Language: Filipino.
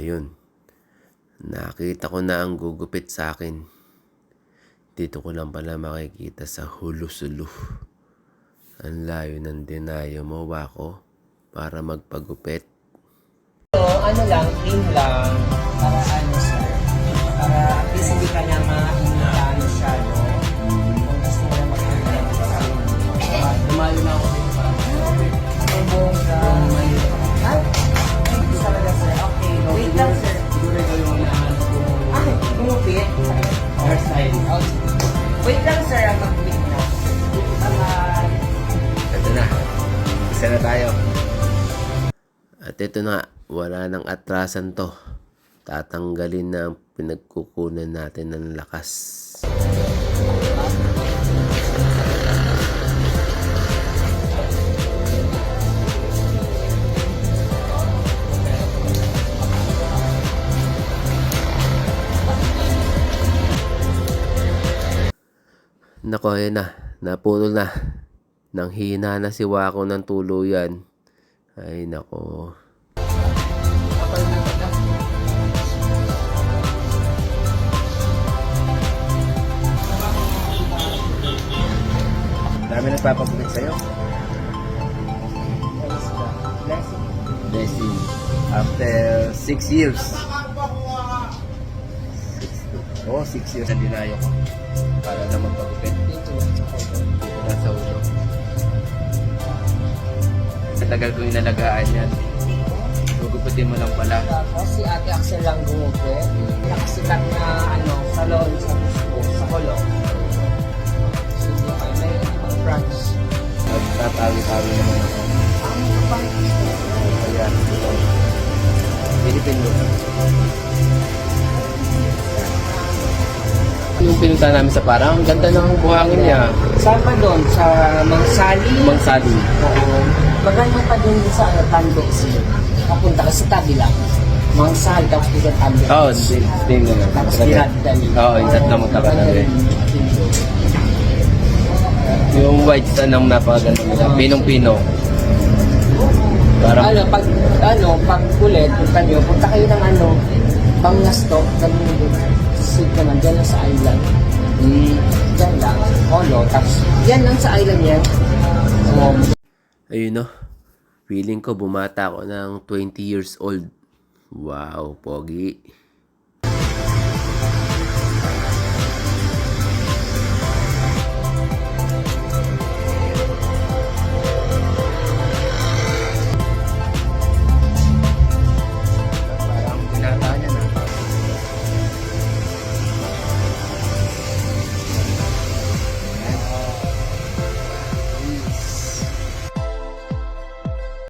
Ayun. Nakita ko na ang gugupit sa akin. Dito ko lang pala makikita sa hulusulu. Ang layo ng dinayo mo, Wako, para magpagupit. So, ano lang, clean lang, para ano sir, para at least hindi ka na mainita masyado. Kung gusto mo na Lumayo na ako Wait lang sir, ang mag-wait na. Ito na. Isa na tayo. At ito na, wala nang atrasan to. Tatanggalin na ang pinagkukunan natin ng lakas. Nako, ayun na. Naputol na. Nang hina na si Wako ng tuluyan. Ay, nako. Dami nagpapagupit sa'yo. Blessing. Blessing. After six years. Oo, oh, six years na dinayo ko. Para Matagal ko inalagaan yan. Gugupitin mo lang pala. Tapos si Ate Axel lang gumupit. Nakasikat na ano, salon sa gusto, sa kolong. So, di ba, may ibang branch. Nagtatawi-tawi naman ako. Ang kapal. Kaya, ito. Philippine look. Pinunta namin sa parang, ang ganda ng buhangin niya. Saan pa doon? Sa Mangsali? Mangsali. Oo. Maganda pa doon sa ano, Tandox. Papunta ka sa tabi lang. Mangsali, tapos dito Tandox. Oo, oh, din na lang. Tapos Diradali. Oo, yung tatlo mo tapat na rin. Yung white sun ang napakaganda nila. Pinong-pino. Parang, Ano, pag, ano, pag ulit, punta nyo, punta kayo ng ano, Pangastok, sit naman, dyan lang sa island. mm, Dyan lang, Olo, tapos, dyan lang sa island yan. Um, ayun no. Feeling ko bumata ako ng 20 years old. Wow, pogi.